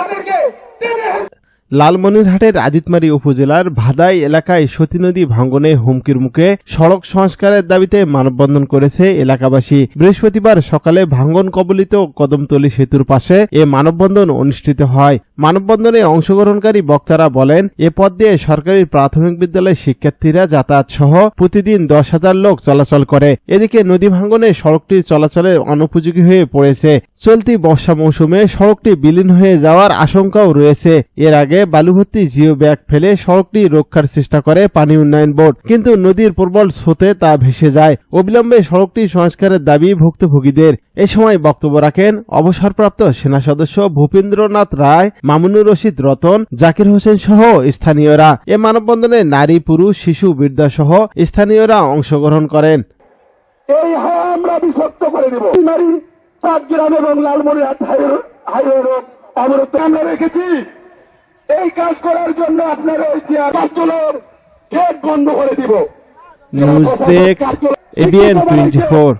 তাদেরকে টেনে হেঁচড়ে লালমনিরহাটের আদিতমারি উপজেলার ভাদাই এলাকায় সতী নদী ভাঙ্গনে হুমকির মুখে সড়ক সংস্কারের দাবিতে মানববন্ধন করেছে এলাকাবাসী। বৃহস্পতিবার সকালে ভাঙ্গন কবলিত কদমতলী সেতুর পাশে এ মানববন্ধন অনুষ্ঠিত হয়। মানববন্ধনে অংশগ্রহণকারী বক্তারা বলেন, এ পথ দিয়ে সরকারি প্রাথমিক বিদ্যালয়ের শিক্ষার্থীরা যাতায়াত সহ প্রতিদিন দশ হাজার লোক চলাচল করে। এদিকে নদী ভাঙ্গনে সড়কটি চলাচলে অনুপযোগী হয়ে পড়েছে। চলতি বর্ষা মৌসুমে সড়কটি বিলীন হয়ে যাওয়ার আশঙ্কাও রয়েছে। এর আগে বালুভর্তি জিও ব্যাগ ফেলে সড়কটি রক্ষার চেষ্টা করে পানি উন্নয়ন বোর্ড। কিন্তু নদীর প্রবল স্রোতে তা ভেসে যায়। অবিলম্বে সড়কটি সংস্কারের দাবি ভুক্তভোগীদের। এ সময় বক্তব্য রাখেন অবসরপ্রাপ্ত সেনা সদস্য ভূপেন্দ্রনাথ রায়, মামুনুর রশিদ রতন, জাকির হোসেন সহ স্থানীয়রা। এ মানববন্ধনে নারী, পুরুষ, শিশু, বৃদ্ধা সহ স্থানীয়রা অংশগ্রহণ করেন। আমরা রেখেছি। এই কাজ করার জন্য আপনার ওই চেয়ার গেট বন্ধ করে দিব। News desk ABN twenty four